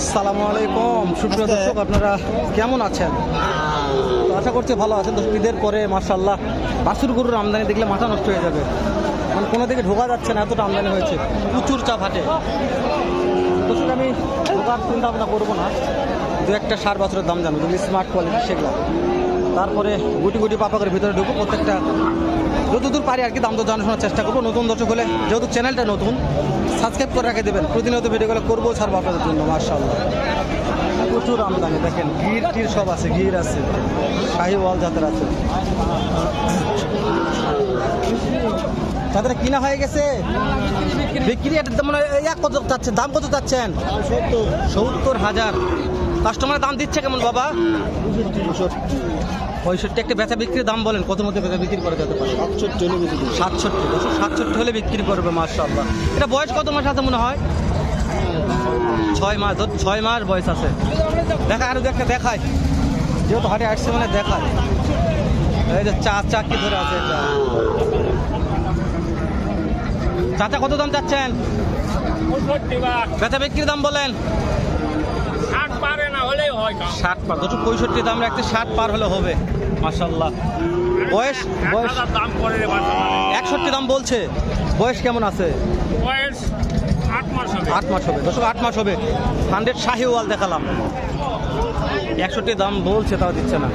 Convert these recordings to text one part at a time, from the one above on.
আসসালামু আলাইকুম। সুপ্রিয় দর্শক আপনারা কেমন আছেন? তো আশা করছি ভালো আছেন। তো ঈদের পরে মার্শাল্লাহ বাসুর গরুর আমদানি দেখলে মাথা নষ্ট হয়ে যাবে। মানে কোনো দিকে ঢোকা যাচ্ছে না এতটা আমদানি হয়েছে। প্রচুর চাপ হাটে। দর্শক আমি ঢোকার চিন্তা ভাবনা করব না। দু একটা সার বছরের দাম জানব। যেগুলি স্মার্ট কোয়ালিটি সেগুলো। তারপরে গুটি গুটি পাপাকের ভিতরে ঢুকবো প্রত্যেকটা যতদূর পারি আর কি দাম তো জানাশোনার চেষ্টা করব নতুন দর্শক হলে যেহেতু চ্যানেলটা নতুন সাবস্ক্রাইব করে রেখে দেবেন প্রতিনিয়ত ভিডিওগুলো করব ছাড়বো আপনাদের জন্য মার্শাল্লাহ প্রচুর আমদানি দেখেন গির টির সব আছে গির আছে শাহি ওয়াল জাতের আছে তাদের কিনা হয়ে গেছে বিক্রি মানে এক কত চাচ্ছেন দাম কত চাচ্ছেন সত্তর হাজার কাস্টমার দাম দিচ্ছে কেমন বাবা? পঁয়ষট্টি একটা বেচা বিক্রির দাম বলেন কত মধ্যে বেচা বিক্রি করা যেতে পারে? সাতষট্টি হলে সাতষট্টি বছর সাতষট্টি হলে বিক্রি করবে মার্শাল্লাহ এটা বয়স কত মাস আছে মনে হয়? ছয় মাস ধর ছয় মাস বয়স আছে। দেখা আরও একটা দেখায় যেহেতু হাটে আসছে মানে দেখায় এই যে চা চাকি ধরে আছে চাচা কত দাম চাচ্ছেন? বেচা বিক্রির দাম বলেন ষাট পারে না হলেই হয় কাম ষাট পার। দুশো পঁয়ষট্টি দাম রাখতে ষাট পার হলে হবে। মাসাল্লাহ বয়স বয়স। দাম করে একষট্টি দাম বলছে। বয়স কেমন আছে? বয়স আট মাস হবে। আট মাস হবে। দশক আট মাস হবে। হান্ড্রেড শাহি ওয়াল দেখালাম। একষট্টি দাম বলছে তাও দিচ্ছে না।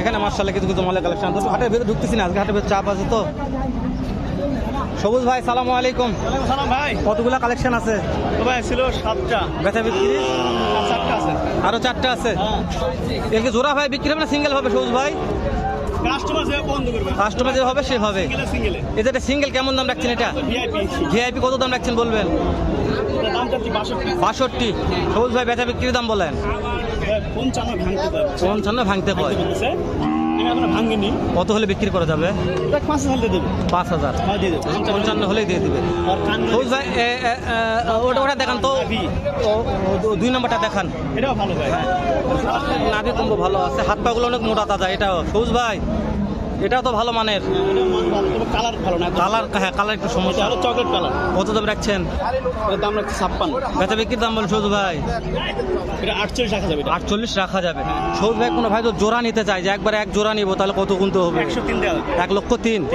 এখানে মার্শাল্লাহ কিছু কিছু মালের কালেকশন তো হাটের ভেতরে ঢুকতেছি না আজকে হাটের ভেতরে চাপ আছে তো। সবুজ ভাই সালামু আলাইকুম। সালাম ভাই। কতগুলা কালেকশন আছে? ভাই ছিল সাতটা। বেচা বিক্রি? আছে আরও চারটা আছে। এদিকে জোড়া ভাই বিক্রি হবে না সিঙ্গেল হবে সবুজ ভাই? কাস্টমার যে হবে সে হবে সিঙ্গেলে কেমন দাম রাখছেন এটা? ভিআইপি কত দাম রাখছেন বলবেন? বাষট্টি। সবুজ ভাই বেচা বিক্রির দাম বলেন। পঞ্চান্ন ভাঙতে পয় পঞ্চান্ন ভাঙতে হয়। এখনও ভাঙিনি কত হলে বিক্রি করা যাবে? পাঁচ হাজার দিয়ে দেবে। পাঁচ হাজার। হ্যাঁ পঞ্চান্ন হলেই দিয়ে দেবে। ওটা ওটা দেখান তো। দুই নম্বরটা দেখান। এটাও ভালো ভাই। নাভি কম্বো ভালো আছে। হাত পাগুলো অনেক মোটা তাজা। এটাও সৌজ ভাই। এটাও তো ভালো মানের। মান কালার ভালো না। কালার হ্যাঁ কালার একটু সমস্যা। হলো চকলেট কালার কত দাম রাখছেন? দাম রাখছে ছাপ্পান্ন। বেচা বিক্রির দাম সবুজ ভাই। এটা আটচল্লিশ রাখা যাবে এটা। আটচল্লিশ রাখা যাবে। সবুজ ভাই কোনো ভাই তো জোড়া নিতে চাই যে একবার এক জোড়া নিবো তাহলে কত গুনতে হবে? এক লক্ষ তিন।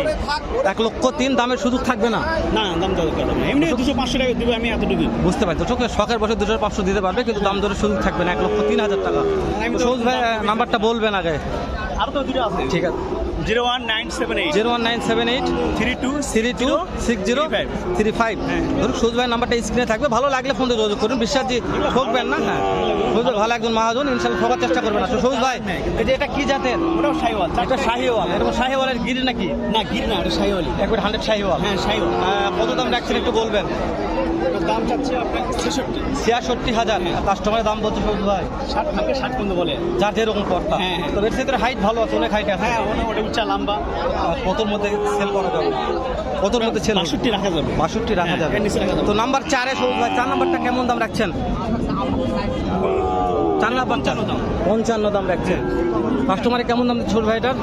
এক লক্ষ তিন দামের সুযোগ থাকবে না? না দাম। এমনি দুশো পাঁচশো টাকা দেবো আমি এতটুকু বুঝতে পারছ। চোখে শখের বছর দুশো পাঁচশো দিতে পারবে কিন্তু দাম দরের সুযোগ থাকবে না। এক লক্ষ তিন হাজার টাকা। তো- ভাই নাম্বারটা বলবেন আগে। আরও তো দুটো আছে। ঠিক আছে। Zero one nine seven eight. Zero one nine seven eight. Three two three two six zero. Three five. হ্যাঁ। ধরুন সুজ ভাই নাম্বারটা স্ক্রিনে থাকবে। ভালো লাগলে ফোন দিয়ে যোগাযোগ করুন। বিশ্বাস ঠকবেন না? হ্যাঁ। সুজ ভালো একজন মহাজন ইনশাল্লাহ ঠকার চেষ্টা করবেন সবুজ ভাই যে এটা কি জাতের? ওটাও সাইওয়াল এটা শাহিওয়াল। এরকম শাহিওয়ালের গিরি নাকি? না গির না ওটা একবার হান্ড্রেড শাহিওয়াল। হ্যাঁ আহ, কত দাম রাখছেন একটু বলবেন? দাম চাচ্ছে আপনার ছেষট্টি। ছিয়াষট্টি হাজার। কাস্টমারের দাম বলছে সবুজ ভাই। ষাট থেকে ষাট পর্যন্ত বলে। যার যেরকম কর্তা হ্যাঁ, তো এর ক্ষেত্রে হাইট ভালো আছে অনেক হাইট আছে। হ্যাঁ ওটা ওটা উচ্চা লম্বা। কতর মধ্যে সেল করা যাবে। কতর মধ্যে সেল বাষট্টি রাখা যাবে। বাষট্টি রাখা হ্যাঁ, রাখা যাবে। তো নাম্বার চারে সবুজ ভাই চার নাম্বারটা কেমন দাম রাখছেন? চার পঞ্চান্ন দাম। পঞ্চান্ন দাম রাখছেন কাস্টমারে কেমন দাম ছোট ভাইটার?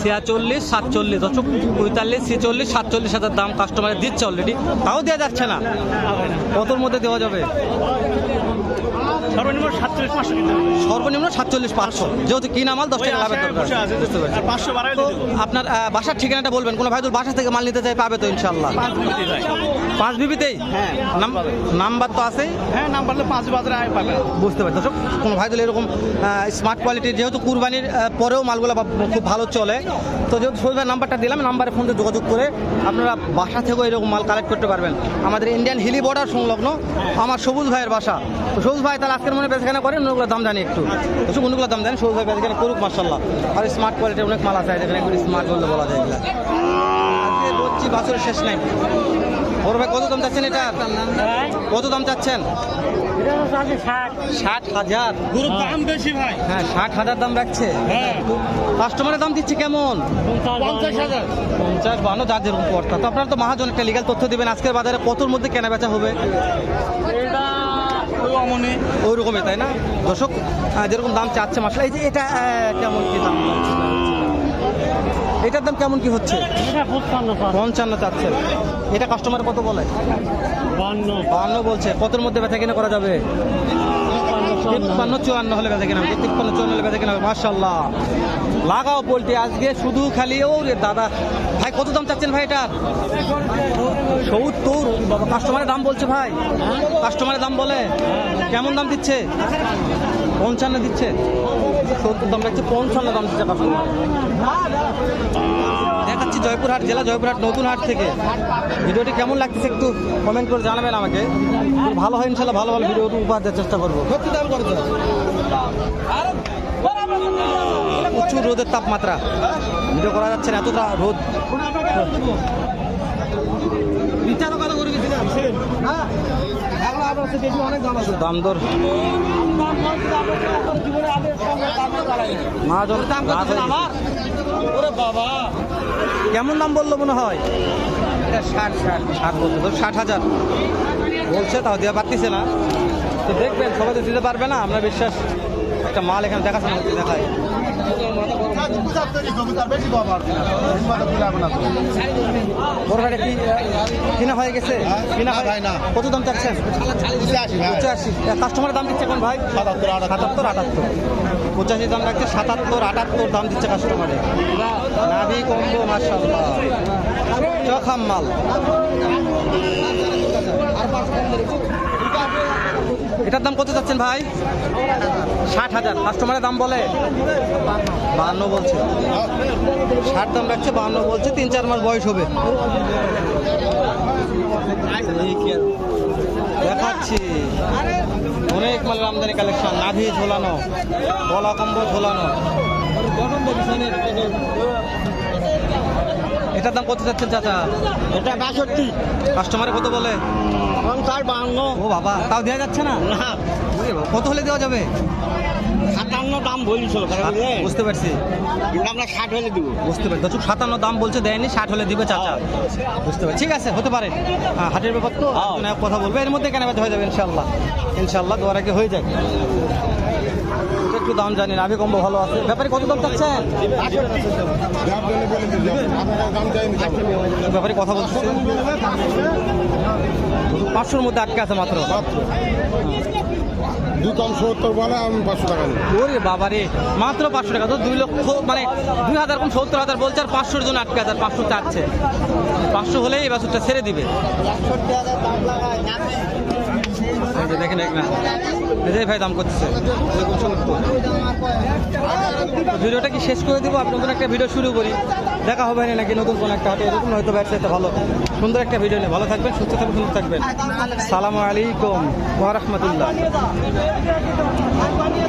ছিয়াচল্লিশ সাতচল্লিশ। দশক পঁয়তাল্লিশ ছিচল্লিশ সাতচল্লিশ হাজার দাম কাস্টমারে দিচ্ছে অলরেডি তাও দেওয়া যাচ্ছে না। কতর মধ্যে দেওয়া যাবে? সর্বনিম্ন সাতচল্লিশ পাঁচশো কিনতে হবে। সর্বনিম্ন সাতচল্লিশ পাঁচশো। যেহেতু কিনা মাল দশ টাকা লাভের দরকার। আছে, পাঁচশো বাড়াই আপনার বাসার ঠিকানাটা বলবেন? কোনো ভাই তোর বাসা থেকে মাল নিতে চাই পাবে তো ইনশাল্লাহ পাঁচ বিবিতেই হ্যাঁ, নাম্বার তো আছেই। হ্যাঁ নাম পারলে পাঁচ বাজারে আয় পাবে বুঝতে পারছি। দর্শক কোনো ভাই এরকম স্মার্ট কোয়ালিটির যেহেতু কুরবানির পরেও মালগুলো খুব ভালো চলে তো যেহেতু সবুজ ভাই নাম্বারটা দিলাম নাম্বারে ফোন দিয়ে যোগাযোগ করে আপনারা বাসা থেকেও এরকম মাল কালেক্ট করতে পারবেন। আমাদের ইন্ডিয়ান হিলি বর্ডার সংলগ্ন আমার সবুজ ভাইয়ের বাসা। তো সবুজ ভাই তাহলে আজকের মনে বেচাকেনা করেন অন্যগুলো দাম জানি একটু। দর্শক অন্যগুলো দাম জানি ভাই বেচাকেনা করুক মার্শাল্লাহ আর স্মার্ট কোয়ালিটির অনেক মাল আছে এখানে স্মার্ট বলতে বলা যায় এগুলা। আজকে বলছি বাছরের শেষ নাই। ওর ভাই কত দাম চাচ্ছেন এটা? কত দাম চাচ্ছেন? ষাট হাজার। দাম বেশি ভাই। হ্যাঁ ষাট হাজার দাম রাখছে। হ্যাঁ। কাস্টমারের দাম দিচ্ছে কেমন? পঞ্চাশ বান্ন যার যেরকম কর্তা তো আপনারা তো মহাজন একটা লিগাল তথ্য দেবেন আজকের বাজারে কতর মধ্যে কেনা বেচা হবে? এটা ওই ওই রকমই তাই না? দর্শক যেরকম দাম চাচ্ছে মাসলা এই যে এটা কেমন কি দাম? এটার দাম কেমন কি হচ্ছে? পঞ্চান্ন চাচ্ছে। চাচ্ছেন এটা কাস্টমার কত বলে? বান্ন। বান্ন বলছে। কতর মধ্যে ব্যথা কিনা করা যাবে? তিপ্পান্ন চুয়ান্ন হলে বেঁধে কিনা তিপ্পান্ন চুয়ান্ন হলে বেঁধে কিনা মার্শাল্লাহ লাগাও পোলট্রি, আজকে শুধু খালি, ও রে দাদা, ভাই কত দাম চাচ্ছেন ভাই এটার সত্তর বাবা কাস্টমারের দাম বলছে ভাই। কাস্টমারের দাম বলে। কেমন দাম দিচ্ছে? পঞ্চান্ন দিচ্ছে। সত্তর দাম রাখছে পঞ্চান্ন দাম দেখাচ্ছি জয়পুরহাট জেলা জয়পুরহাট নতুন হাট থেকে। ভিডিওটি কেমন লাগতেছে একটু কমেন্ট করে জানাবেন আমাকে। ভালো হয় ইনশাল্লাহ ভালো ভালো ভিডিও উপহার দেওয়ার চেষ্টা করব। প্রচুর রোদের তাপমাত্রা। ভিডিও করা যাচ্ছে না এতটা রোদ। দাম দর। মহাজন রাত ওরে বাবা। কেমন দাম বলল মনে হয়? ষাট ষাট ষাট বলছে। ষাট হাজার। বলছে তাও দেওয়া পারতেছে না। তো দেখবেন সবাই তো দিতে পারবে না। আমরা বিশ্বাস একটা মাল এখানে দেখাশোনা দেখায়। বড় কি কিনা হয়ে গেছে? কিনা হয় না। কত দাম চাচ্ছেন? পঁচাশি কাস্টমারের দাম দিচ্ছে কোন ভাই? সাতাত্তর সাতাত্তর আটাত্তর। পঁচাশি দাম রাখছে সাতাত্তর আটাত্তর দাম দিচ্ছে কাস্টমারে নাভি কম্বো মার্শাল্লাহ চখাম মাল। এটার দাম কত যাচ্ছেন ভাই? ষাট হাজার। কাস্টমারের দাম বলে? বাহান্ন বলছে। ষাট দাম রাখছে, বাহান্ন বলছে, তিন চার মাস বয়স হবে। দেখাচ্ছি। অনেক মালের আমদানি কালেকশন নাভি ঝোলানো গলা কম্বল ঝোলানো। এটার দাম কত যাচ্ছেন চাচা? এটা বাষট্টি। কাস্টমারে কত বলে? পঞ্চাশ বান্ন। ও বাবা তাও দেওয়া যাচ্ছে না? কত হলে দেওয়া যাবে? সাতান্ন দাম বলিছিল বুঝতে পারছি। আমরা ষাট হলে দিব। বুঝতে পারছি। দর্শক সাতান্ন দাম বলছে দেয়নি ষাট হলে দিবে চাচা। বুঝতে পারছি। ঠিক আছে হতে পারে। হ্যাঁ হাটের ব্যাপার তো হ্যাঁ। কথা বলবে এর মধ্যে কেন হয়ে যাবে ইনশাল্লাহ ইনশাল্লাহ দোয়ার আগে হয়ে যাবে। একটু দাম জানি না আবি কম্বো ভালো আছে। ব্যাপারে কত দাম চাচ্ছেন? ব্যাপারে কথা বলছি। পাঁচশোর মধ্যে আটকে আছে মাত্র। দু কম সত্তর বলে আমি পাঁচশো টাকা ওরে বাবারে, মাত্র পাঁচশো টাকা। তো দুই লক্ষ মানে দুই হাজার কম সত্তর হাজার বলছে আর পাঁচশোর জন্য আটকে হাজার পাঁচশো চাচ্ছে। পাঁচশো হলেই এই বাছুরটা ছেড়ে দিবে। দেখেন এক না ভাই দাম করতেছে। ভিডিওটা কি শেষ করে দিব? নতুন একটা ভিডিও শুরু করি। দেখা হবে না নাকি নতুন কোনো একটা হাতে এরকম হয়তো ব্যবসায়িত ভালো। সুন্দর একটা ভিডিও নিয়ে ভালো থাকবেন, সুস্থ থাকবেন, সুন্দর থাকবেন। সালামু আলাইকুম ওয়া রাহমাতুল্লাহ।